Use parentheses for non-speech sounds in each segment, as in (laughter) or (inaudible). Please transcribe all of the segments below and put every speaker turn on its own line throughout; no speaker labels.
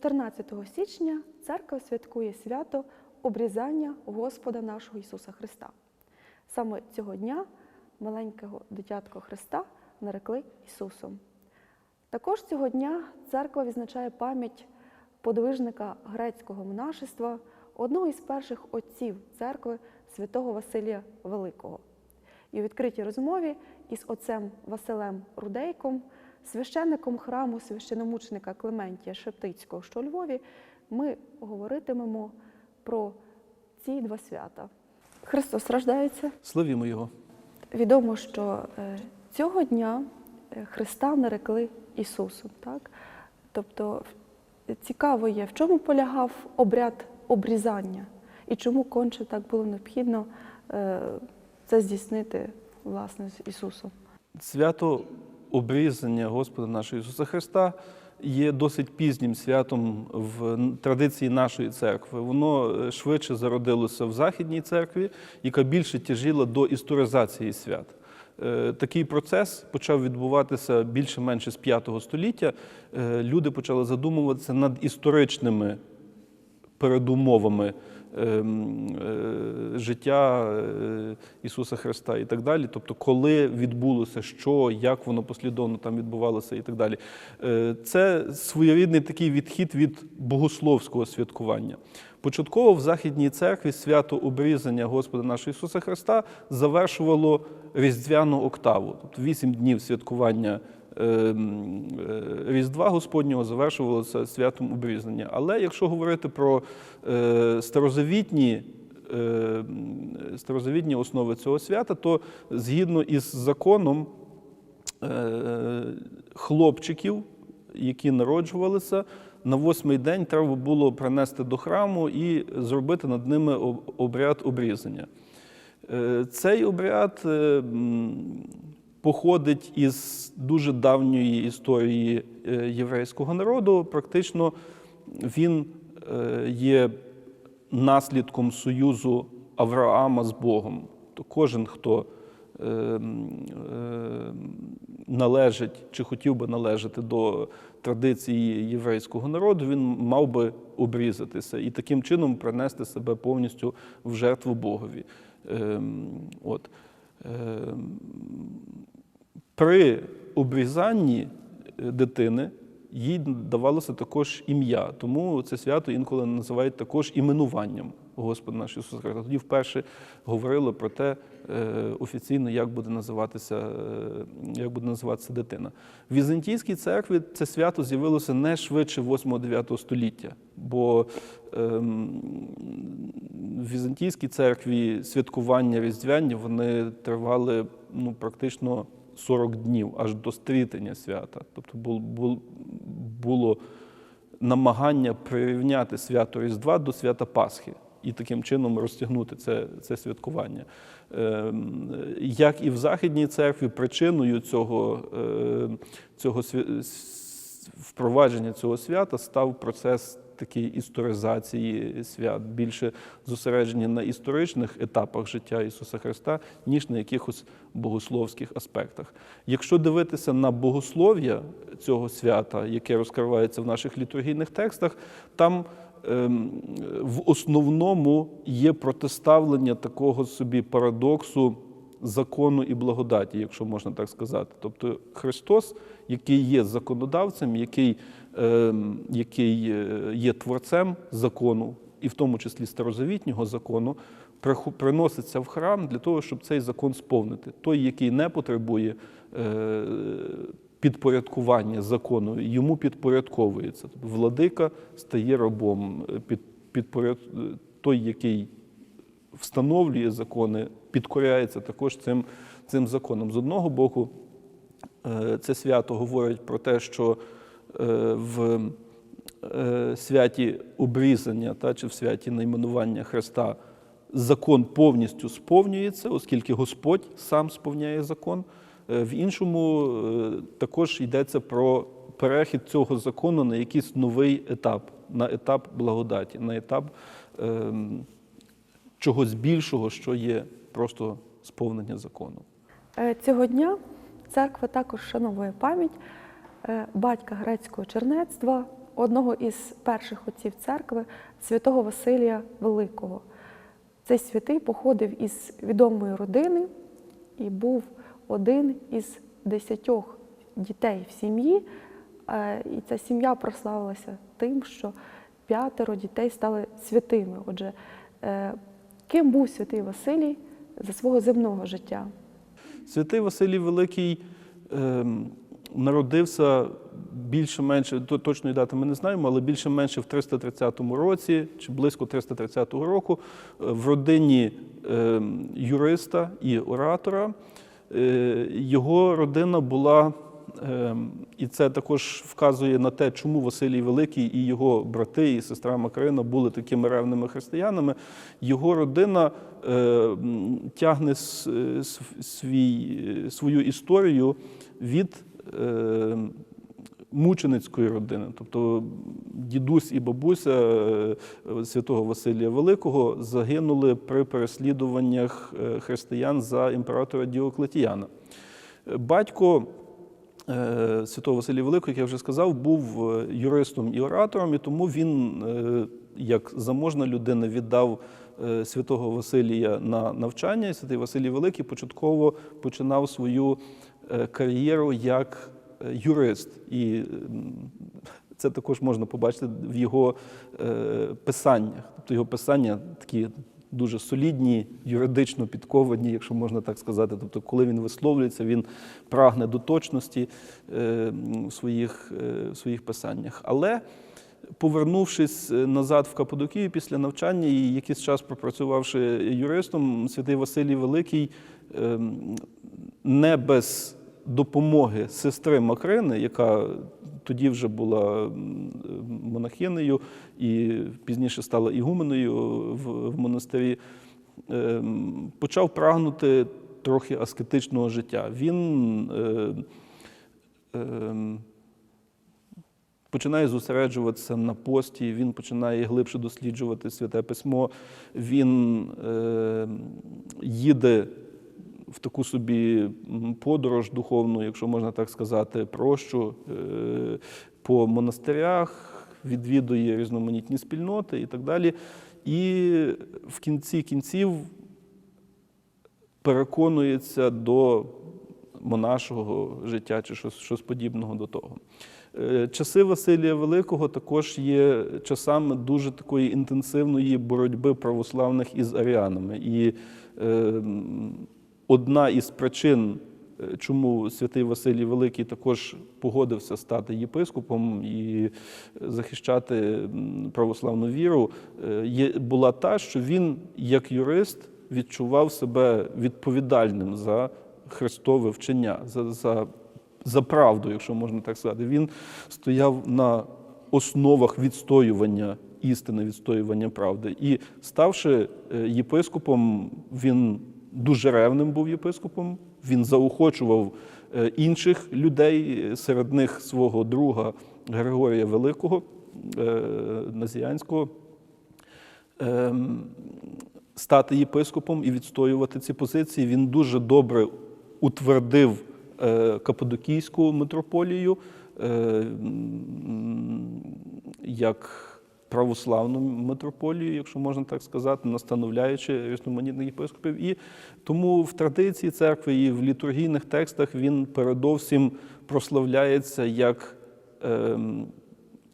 14 січня церква святкує свято обрізання Господа нашого Ісуса Христа. Саме цього дня маленького дитятко Христа нарекли Ісусом. Також цього дня церква відзначає пам'ять подвижника грецького монашества, одного із перших отців церкви святого Василія Великого. І у відкритій розмові із отцем Василем Рудейком, священником храму священомученика Клементія Шептицького, що у Львові, ми говоритимемо про ці два свята. Христос рождається.
Славімо Його.
Відомо, що е, цього дня е, Христа нарекли Ісусом. Так? Тобто цікаво є, в чому полягав обряд обрізання і чому конче так було необхідно е, це здійснити власне з Ісусом.
Свято обрізання Господа нашого Ісуса Христа є досить пізнім святом в традиції нашої церкви. Воно е, швидше зародилося в Західній церкві, яка більше тяжіла до історизації свят. Е, Такий процес почав відбуватися більше-менше з V століття. Е, Люди почали задумуватися над історичними передумовами життя е, Ісуса Христа і так далі. Тобто, коли відбулося, що, як воно послідовно там відбувалося і так далі. Е, Це своєрідний такий відхід від богословського святкування. Початково в Західній церкві свято обрізання Господа нашого Ісуса Христа завершувало різдвяну октаву, тобто вісім днів святкування ем, е, Різдва Господнього завершувалося святом обрізання. Але якщо говорити про е, старозавітні, е, старозавітні основи цього свята, то згідно із законом е, хлопчиків, які народжувалися, на восьмий день треба було принести до храму і зробити над ними обряд обрізання. Е, Цей обряд е, м, походить із дуже давньої історії е, єврейського народу. Практично він е, є наслідком союзу Авраама з Богом. То кожен, хто е, м, е, належить чи хотів би належати до традиції єврейського народу, він мав би обрізатися і таким чином принести себе повністю в жертву Богові. Ем, От. При обрізанні е, дитини їй давалося також ім'я, тому це свято інколи називають також іменуванням Господа нашого Ісуса Христа. Тоді вперше говорили про те е, офіційно, як буде називатися, е, як буде називатися дитина. В Візантійській церкві це свято з'явилося не швидше 8-9 століття, бо ем, в Візантійській церкві святкування різдвяні вони тривали ну, практично 40 днів аж до стрітення свята. Тобто бул- бул- було намагання прирівняти свято Різдва до свята Пасхи і таким чином розтягнути це, це святкування. Ем, Як і в Західній церкві, причиною цього, е, цього впровадження цього свята став процес такий історизації свят, більше зосередження на історичних етапах життя Ісуса Христа, ніж на якихось богословських аспектах. Якщо дивитися на богослов'я цього свята, яке розкривається в наших літургійних текстах, там ем, в основному є протиставлення такого собі парадоксу закону і благодаті, якщо можна так сказати. Тобто Христос, який є законодавцем, який, який е, є творцем закону, і в тому числі старозавітнього закону, приноситься в храм для того, щоб цей закон сповнити. Той, який не потребує е, підпорядкування закону, йому підпорядковується. Тобто владика стає рабом, е, той, який встановлює закони, підкоряється також цим, цим законом. З одного боку, це свято говорить про те, що в е, святі обрізання та, чи в святі найменування Христа закон повністю сповнюється, оскільки Господь сам сповняє закон. Е, В іншому е, також йдеться про перехід цього закону на якийсь новий етап, на етап благодаті, на етап ем, чогось більшого, що є просто сповнення закону.
Е, Цього дня церква також шановує пам'ять е, батька грецького чернецтва одного із перших отців церкви, святого Василія Великого. Цей святий походив із відомої родини і був один із десятьох дітей в сім'ї. Е, І ця сім'я прославилася тим, що п'ятеро дітей стали святими. Отже, е, ким був святий Василій за свого земного життя?
Святий Василій Великий ем, народився більше-менше, то- точної дати ми не знаємо, але більше-менше в 330 році чи близько 330 року е, в родині ем, юриста і оратора. Е, Його родина була, і це також вказує на те, чому Василій Великий і його брати і сестра Макарина були такими ревними християнами. Його родина е, тягне е, свій, е, свою історію від е, мученицької родини. Тобто дідусь і бабуся е, святого Василія Великого загинули при переслідуваннях е, християн за імператора Діоклетіяна. Е, Батько святого Василія Великого, як я вже сказав, був юристом і оратором, і тому він, як заможна людина, віддав святого Василія на навчання. Святий Василій Великий початково починав свою кар'єру як е, юрист. І це також можна побачити в його е, писаннях. Тобто його писання такі дуже солідні, юридично підковані, якщо можна так сказати. Тобто, коли він висловлюється, він прагне до точності е, в своїх, е, в своїх писаннях. Але повернувшись е, назад в Каппадокію після навчання і якийсь час пропрацювавши юристом, святий Василій Великий ем, не без допомоги сестри Макрини, яка тоді вже була монахинею і пізніше стала ігуменою в, в монастирі, ем, почав прагнути трохи аскетичного життя. Він е, ем, починає зосереджуватися на пості, він починає глибше досліджувати святе письмо, він е, їде в таку собі подорож духовну, якщо можна так сказати, прощу е, по монастирях, відвідує різноманітні спільноти і так далі. І в кінці кінців переконується до монашого життя чи щось, щось подібного до того. Е, Часи Василія Великого також є часами дуже такої інтенсивної боротьби православних із аріанами. І е, одна із причин, е, чому святий Василій Великий також погодився стати єпископом і захищати православну віру, е, була та, що він, як юрист, відчував себе відповідальним за Христове вчення, за, за, за правду, якщо можна так сказати. Він стояв на основах відстоювання істини, відстоювання правди. І ставши е, єпископом, він дуже ревним був єпископом, він заохочував е, інших людей, е, серед них свого друга Григорія Великого е, Назіянського. ем, стати єпископом і відстоювати ці позиції. Він дуже добре утвердив Каппадокійську митрополію як православну митрополію, якщо можна так сказати, настановляючи різноманітних єпископів. І тому в традиції церкви і в літургійних текстах він передовсім прославляється як ем,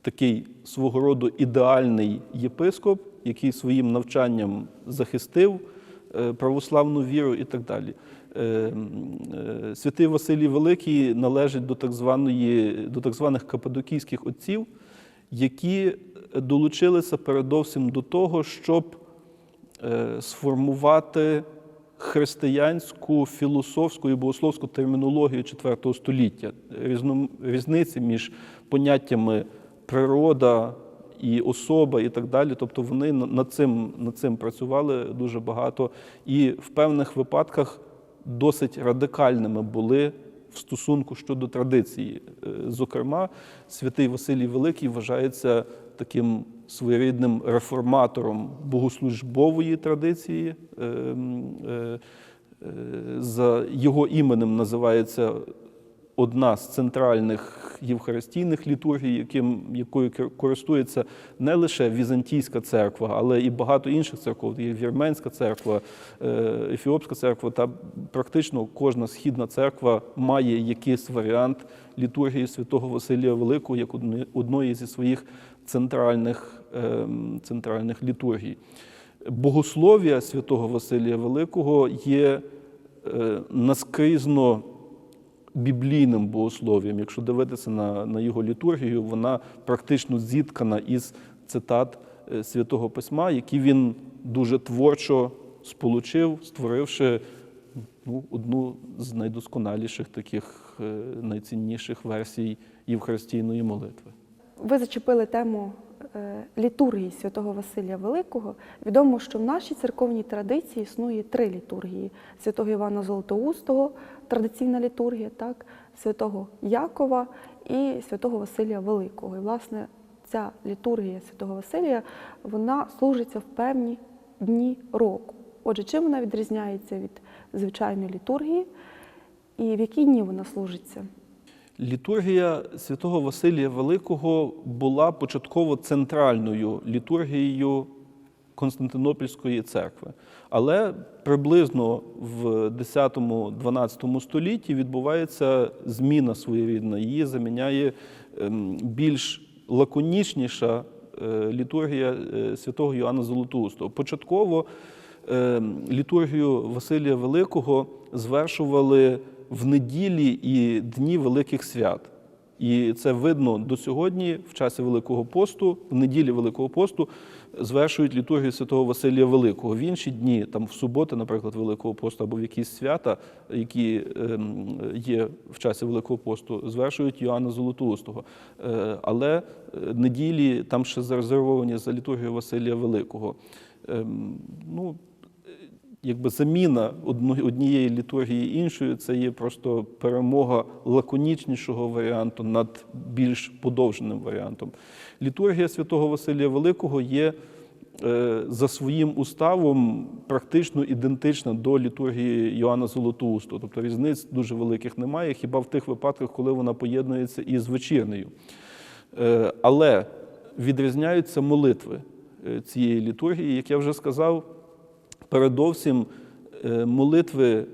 такий свого роду ідеальний єпископ, який своїм навчанням захистив е, православну віру і так далі. Е, м, е, Святий Василій Великий належить до так, званої, до так званих кападокійських отців, які долучилися передовсім до того, щоб е, сформувати християнську філософську і богословську термінологію IV століття, різниці між поняттями природа і особа, і так далі. Тобто вони над цим, над цим працювали дуже багато, і в певних випадках досить радикальними були в стосунку щодо традиції. Е, Зокрема, святий Василій Великий вважається таким своєрідним реформатором богослужбової традиції. Е, м, е, е, За його іменем називається одна з центральних євхаристійних літургій, яким, якою користується не лише Візантійська церква, але і багато інших церков. Є Вірменська церква, е, Ефіопська церква, та практично кожна східна церква має якийсь варіант літургії святого Василія Великого як одної зі своїх центральних, ем, центральних літургій. Богослов'я святого Василія Великого є е, наскрізно біблійним богослов'ям. Якщо дивитися на, на його літургію, вона практично зіткана із цитат е, святого письма, які він дуже творчо сполучив, створивши ну, одну з найдосконаліших таких е, найцінніших версій євхаристійної молитви.
Ви зачепили тему літургії святого Василія Великого. Відомо, що в нашій церковній традиції існує три літургії: святого Івана Золотоустого, традиційна літургія, так, святого Якова і святого Василія Великого. І, власне, ця літургія святого Василія вона служиться в певні дні року. Отже, чим вона відрізняється від звичайної літургії і в які дні вона служиться?
Літургія святого Василія Великого була початково центральною літургією Константинопільської церкви. Але приблизно в 10-12 столітті відбувається зміна своєрідна. Її заміняє ем, більш лаконічніша е, літургія е, святого Йоанна Золотоустого. Початково е, літургію Василія Великого звершували в неділі і дні великих свят. І це видно до сьогодні, в часі Великого посту, в неділі Великого посту звершують літургію святого Василія Великого. В інші дні, там в суботи, наприклад, Великого посту або в якісь свята, які ем, є в часі Великого посту, звершують Йоанна Золотоустого. Е, але е, неділі там ще зарезервовані за літургію Василія Великого. Ем, ну, якби заміна однієї літургії іншою, це є просто перемога лаконічнішого варіанту над більш подовженим варіантом. Літургія святого Василія Великого є е, за своїм уставом практично ідентична до літургії Йоанна Золотоустого. Тобто різниць дуже великих немає, хіба в тих випадках, коли вона поєднується із вечірнею. Е, Але відрізняються молитви е, цієї літургії, як я вже сказав, передовсім е, молитви,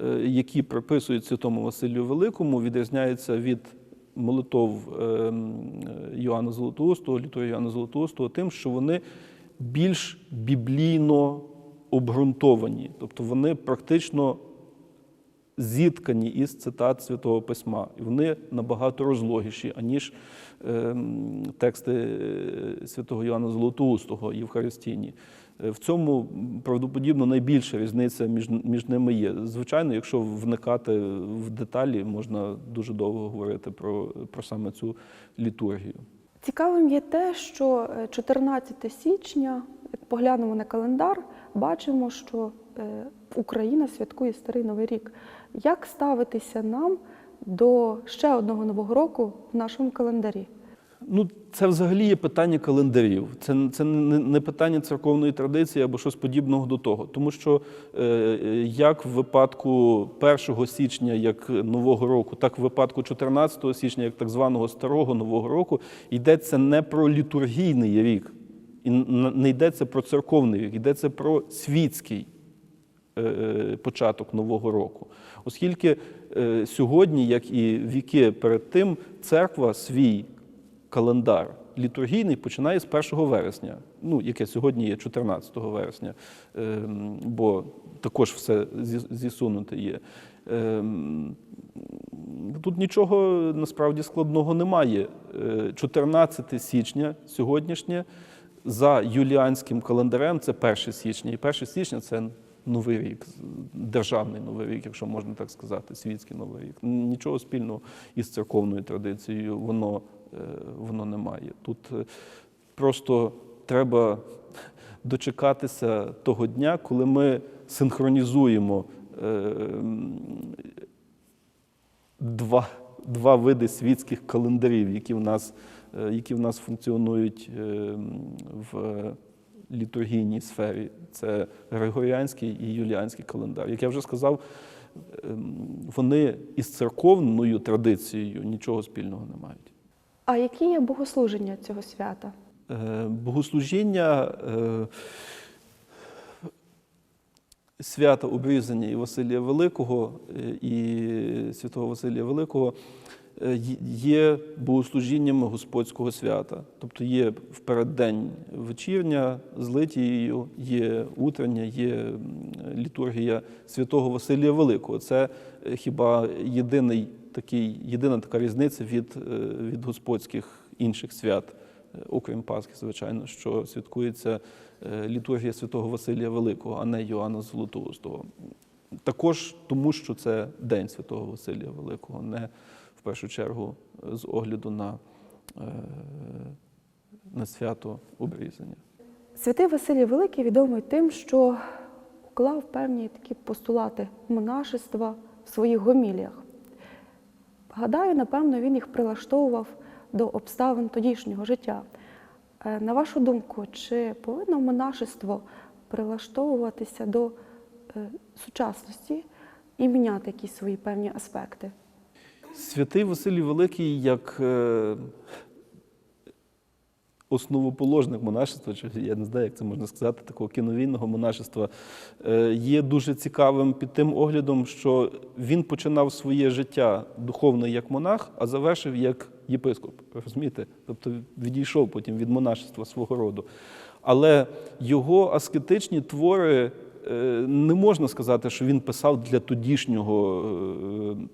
е, які приписують Святому Василію Великому, відрізняються від молитов е, Йоанна Золотоустого, літургії Йоанна Золотоустого, тим, що вони більш біблійно обґрунтовані, тобто вони практично зіткані із цитат Святого Письма. І вони набагато розлогіші, аніж тексти святого Йоанна Золотоустого Євхаристійні. Е, В цьому правдоподібно найбільша різниця між, між ними є. Звичайно, якщо вникати в деталі, можна дуже довго говорити про, про саме цю літургію.
Цікавим є те, що е, 14 січня, як поглянемо на календар, бачимо, що е, Україна святкує Старий Новий рік. Як ставитися нам до ще одного нового року в нашому календарі?
Ну, це взагалі є питання календарів. Це, це не, питання церковної традиції або щось подібного до того. Тому що е, як в випадку 1 січня, як Нового року, так в випадку 14 січня, як так званого Старого Нового року, йдеться не про літургійний рік, і не йдеться про церковний рік, йдеться про світський е, початок нового року. Оскільки е, сьогодні, як і віки перед тим, церква свій календар літургійний починає з 1 вересня, ну, яке сьогодні є 14 вересня, ем, бо також все зісунуте є. Ем, Тут нічого насправді складного немає. Е, 14 січня сьогоднішнє за юліанським календарем це 1 січня. І 1 січня це новий рік, державний новий рік, якщо можна так сказати, світський новий рік. Нічого спільного із церковною традицією воно, е, воно не має. Тут е, просто треба дочекатися того дня, коли ми синхронізуємо е, два, два види світських календарів, які в нас, е, які в нас функціонують е, в літургійній сфері. Це Григоріанський і Юліанський календар. Як я вже сказав, ем, вони із церковною традицією нічого спільного не мають.
А які є богослуження цього свята?
Е, Богослужіння е, свята обрізання і Василія Великого е, і святого Василія Великого є богослужіннями Господського свята. Тобто є в переддень вечірня з литією, є утрення, є літургія святого Василія Великого. Це хіба єдиний такий, єдина така різниця від, е, від господських інших свят. Е, окрім Пасхи, звичайно, що святкується е, літургія святого Василія Великого, а не Йоанна Золотоустого. Також тому, що це День святого Василія Великого, не в першу чергу з огляду на, на свято обрізання.
Святий Василій Великий відомий тим, що уклав певні такі постулати монашества в своїх гоміліях. Гадаю, напевно, він їх прилаштовував до обставин тодішнього життя. Е, На вашу думку, чи повинно монашество прилаштовуватися до е, сучасності і міняти якісь свої певні аспекти?
Святий Василій Великий, як е, основоположник монашества, чи я не знаю, як це можна сказати, такого кіновійного монашества, е, є дуже цікавим під тим оглядом, що він починав своє життя духовне як монах, а завершив як єпископ. Розумієте? Тобто відійшов потім від монашества свого роду. Але його аскетичні твори не можна сказати, що він писав для тодішнього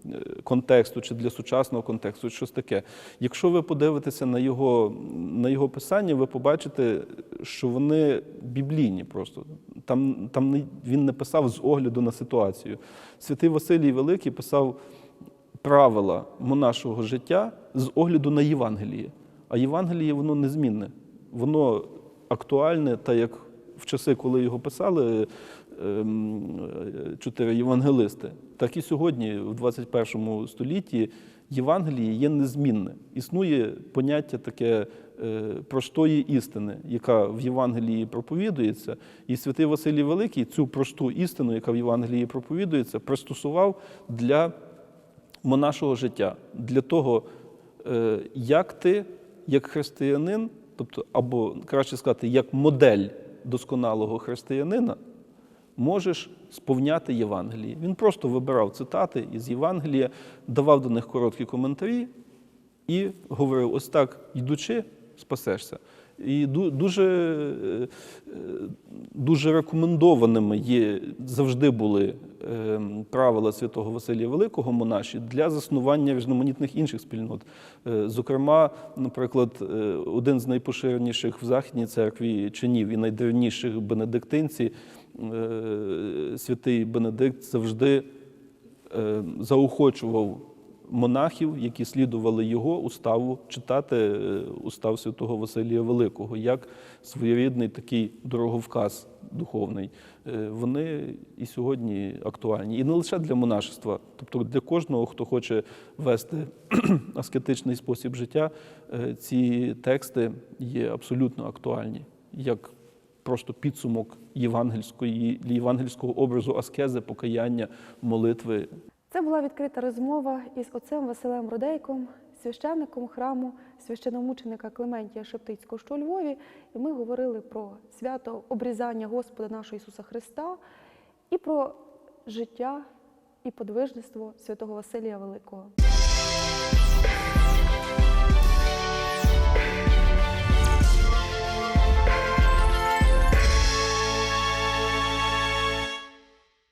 е, контексту чи для сучасного контексту, щось таке. Якщо ви подивитеся на його, на його писання, ви побачите, що вони біблійні просто. Там, там не, він не писав з огляду на ситуацію. Святий Василій Великий писав правила монашого життя з огляду на Євангеліє. А Євангеліє воно незмінне. Воно актуальне, та як в часи, коли його писали е, чотири євангелисти, так і сьогодні, в 21 столітті, Євангеліє є незмінне. Існує поняття таке е, простої істини, яка в Євангелії проповідується. І святий Василій Великий цю просту істину, яка в Євангелії проповідується, пристосував для монашого життя, для того, е, як ти, як християнин, тобто, або краще сказати, як модель досконалого християнина, можеш сповняти Євангеліє. Він просто вибирав цитати із Євангелія, давав до них короткі коментарі і говорив: ось так, йдучи, спасешся. І ду- дуже, е, дуже рекомендованими є завжди були е, правила святого Василія Великого монаші для заснування різноманітних інших спільнот. Е, Зокрема, наприклад, е, один з найпоширеніших в Західній церкві чинів і найдревніших бенедиктинці, святий Бенедикт завжди заохочував монахів, які слідували його уставу, читати е, устав святого Василія Великого, як своєрідний такий дороговказ духовний. Е, Вони і сьогодні актуальні. І не лише для монашества, тобто для кожного, хто хоче вести (clears throat) аскетичний спосіб життя, е, ці тексти є абсолютно актуальні. Як просто підсумок євангельської, євангельського образу аскези, покаяння, молитви
Це була відкрита розмова із отцем Василем Рудейком, священником храму священомученика Клементія Шептицького, що у Львові. І ми говорили про свято обрізання Господа нашого Ісуса Христа і про життя і подвижництво святого Василія Великого.